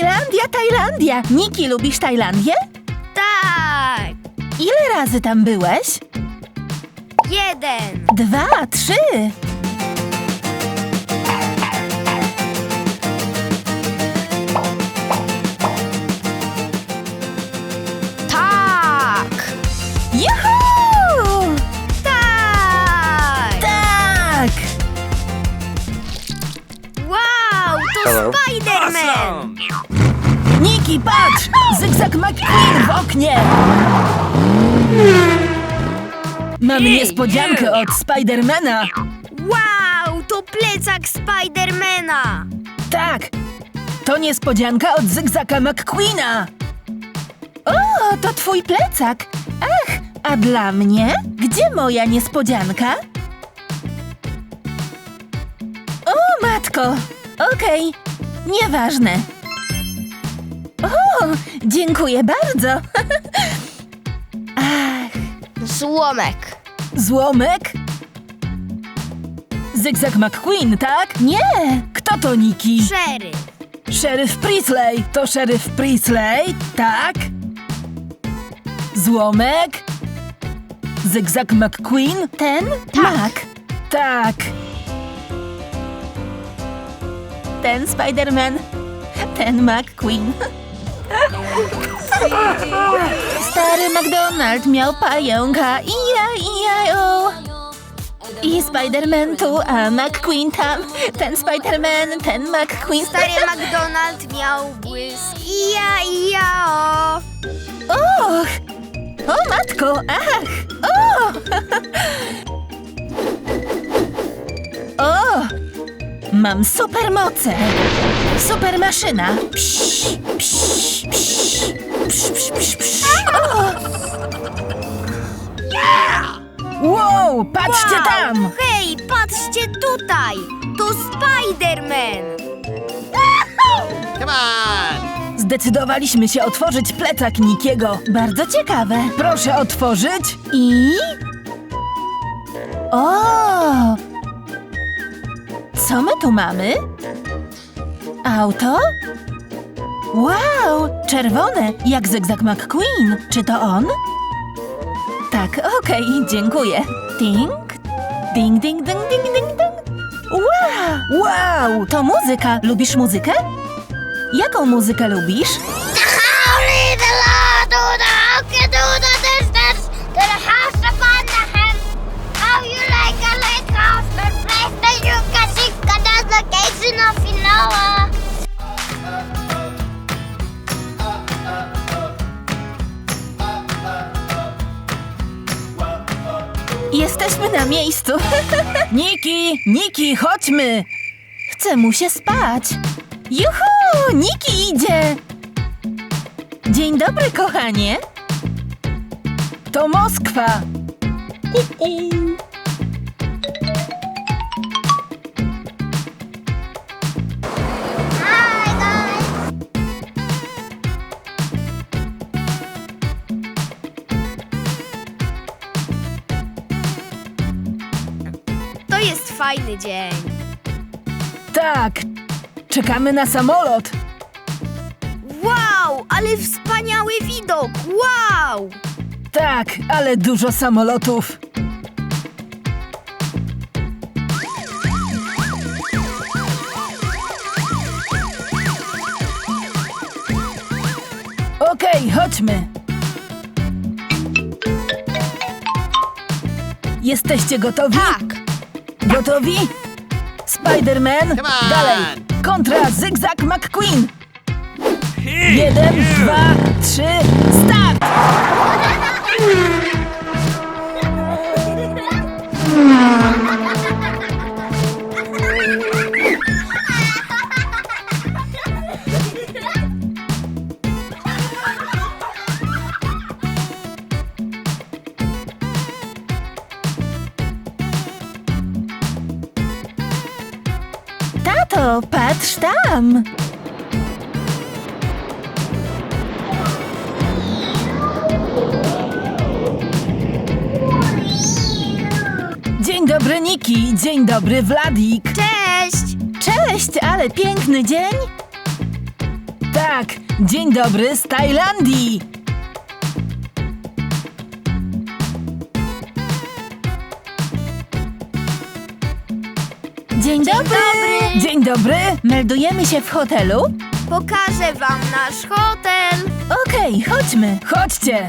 Tajlandia. Niki, lubisz Tajlandię? Tak! Ile razy tam byłeś? Jeden! Dwa, trzy. Niki, patrz! Zygzak McQueen w oknie! Mamy niespodziankę od Spidermana. Wow, to plecak Spidermana! Tak, to niespodzianka od Zygzaka McQueena. O, to twój plecak. Ach, a dla mnie? Gdzie moja niespodzianka? O, matko. Okej, nieważne. O, dziękuję bardzo. Ach, Złomek. złomek? Zygzak McQueen, tak? Nie! Kto to Niki? Szery. Szeryf Priestley to szeryf Priestley, tak? Złomek? Zygzak McQueen? Ten? Mac. Tak. Ten Spider-Man. Ten McQueen. Stary McDonald miał pająka i ja, i ja, o. I Spider-Man tu, a McQueen tam. Ten Spider-Man, ten McQueen. Stary McDonald miał błysk. I ja, i ja, o! Och! O matko, ach! O! O! Mam supermoce! Super maszyna! Psz, psz, psz, psz, psz, psz, psz. Wow, patrzcie Wow! tam! Hej, patrzcie tutaj! To Spider-Man! Come on! Zdecydowaliśmy się otworzyć plecak Nikiego. Bardzo ciekawe. Proszę otworzyć i... O! Co my tu mamy? Auto? Wow! Czerwone, jak Zygzak McQueen. Czy to on? Tak, okej, dziękuję. Ding, ding, ding, ding, ding, ding, ding. Wow! Wow! To muzyka. Lubisz muzykę? Jaką muzykę lubisz? The the the the house Jesteśmy na miejscu. Niki, Niki, chodźmy. Chce mu się spać. Juhu, Niki idzie. Dzień dobry, kochanie. To Moskwa. Jest fajny dzień. Tak, czekamy na samolot. Wow, ale wspaniały widok! Wow! Tak, ale dużo samolotów. Okej, chodźmy. Jesteście gotowi? Tak! Gotowi? Spider-Man, dalej. Kontra Zygzak McQueen. Jeden, dwa, trzy, start! Tato, patrz tam! Dzień dobry, Niki. Dzień dobry, Wladik. Cześć! Cześć, ale piękny dzień. Tak, dzień dobry z Tajlandii. Dzień, dobry. dobry. Dzień dobry. Meldujemy się w hotelu? Pokażę wam nasz hotel. Okej, chodźmy. Chodźcie.